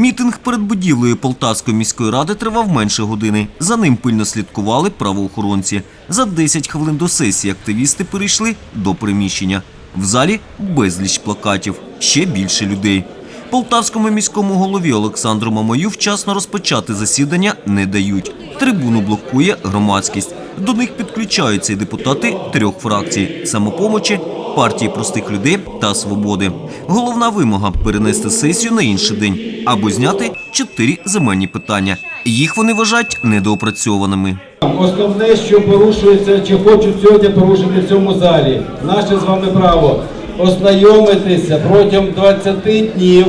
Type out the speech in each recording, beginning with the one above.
Мітинг перед будівлею Полтавської міської ради тривав менше години. За ним пильно слідкували правоохоронці. За 10 хвилин до сесії активісти перейшли до приміщення. В залі безліч плакатів, ще більше людей. Полтавському міському голові Олександру Мамою вчасно розпочати засідання не дають. Трибуну блокує громадськість. До них підключаються й депутати трьох фракцій самопомочі, партії простих людей та свободи. Головна вимога перенести сесію на інший день або зняти чотири земельні питання. Їх вони вважають недоопрацьованими. Основне, що порушується, чи хочуть сьогодні порушити в цьому залі, наше з вами право ознайомитися протягом 20 днів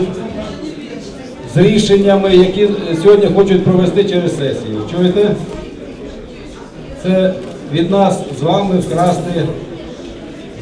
з рішеннями, які сьогодні хочуть провести через сесію. Чуєте? Це від нас з вами вкрасти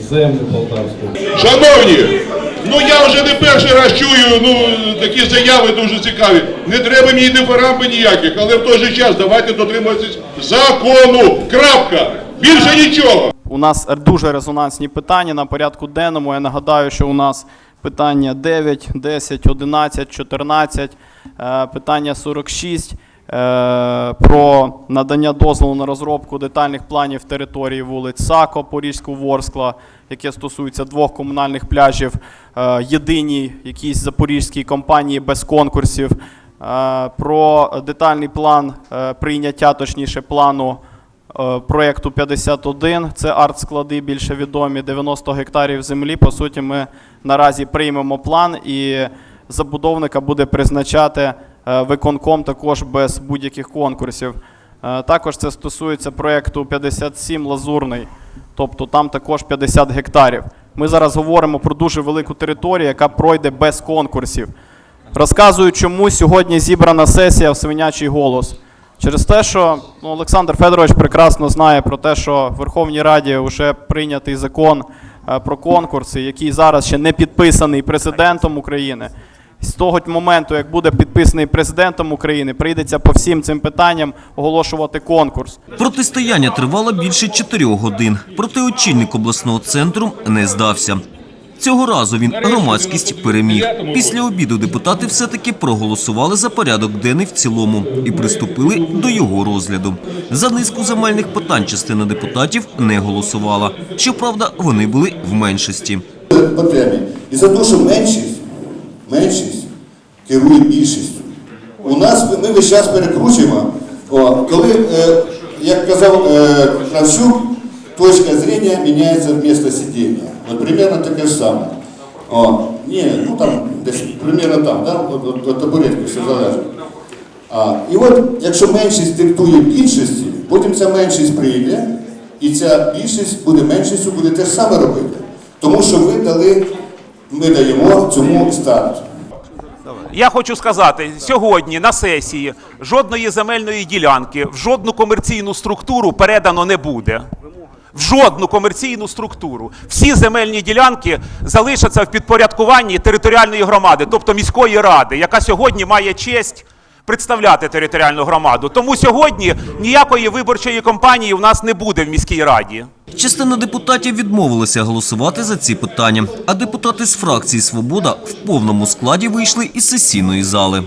землю полтавську. Шановні, ну я вже не перший раз чую ну, такі заяви дуже цікаві. Не треба мені дифарамби ніяких, але в той же час давайте дотримуватись закону. Крапка. Більше нічого. У нас дуже резонансні питання на порядку денному. Я нагадаю, що у нас питання 9, 10, 11, 14, е, питання 46 е, про надання дозволу на розробку детальних планів території вулиць Сако, Порізьку, Ворскла, яке стосується двох комунальних пляжів, е, єдиній якійсь запорізькій компанії без конкурсів, е, про детальний план е, прийняття, точніше, плану е, проєкту 51. Це арт-склади більше відомі, 90 гектарів землі. По суті, ми наразі приймемо план і забудовника буде призначати е, виконком також без будь-яких конкурсів. Е, Також це стосується проєкту 57 Лазурний, тобто там також 50 гектарів. Ми зараз говоримо про дуже велику територію, яка пройде без конкурсів. Розказую, чому сьогодні зібрана сесія в свинячий голос. Через те, що ну, Олександр Федорович прекрасно знає про те, що в Верховній Раді вже прийнятий закон е, про конкурси, який зараз ще не підписаний президентом України. З того моменту, як буде підписаний президентом України, прийдеться по всім цим питанням оголошувати конкурс. Протистояння тривало більше чотирьох годин. Проте очільник обласного центру не здався. Цього разу він громадськість переміг. Після обіду депутати все-таки проголосували за порядок денний в цілому і приступили до його розгляду. За низку земельних питань частина депутатів не голосувала. Щоправда, вони були в меншості. І за те, що меншість, меншість керує більшістю. У нас ми весь час перекручуємо. О, коли, е, як казав е, Кравчук, точка зрения міняється в місто сидіння. От примерно таке ж саме. О, ні, ну там десь примерно там, да? от, от, от табуретки все залежить. А, і от, якщо меншість диктує більшості, потім ця меншість прийде, і ця більшість буде меншістю, буде те ж саме робити. Тому що ви дали, ми даємо цьому старт. Я хочу сказати, сьогодні на сесії жодної земельної ділянки в жодну комерційну структуру передано не буде. В жодну комерційну структуру. Всі земельні ділянки залишаться в підпорядкуванні територіальної громади, тобто міської ради, яка сьогодні має честь представляти територіальну громаду. Тому сьогодні ніякої виборчої кампанії в нас не буде в міській раді. Частина депутатів відмовилася голосувати за ці питання, а депутати з фракції Свобода в повному складі вийшли із сесійної зали.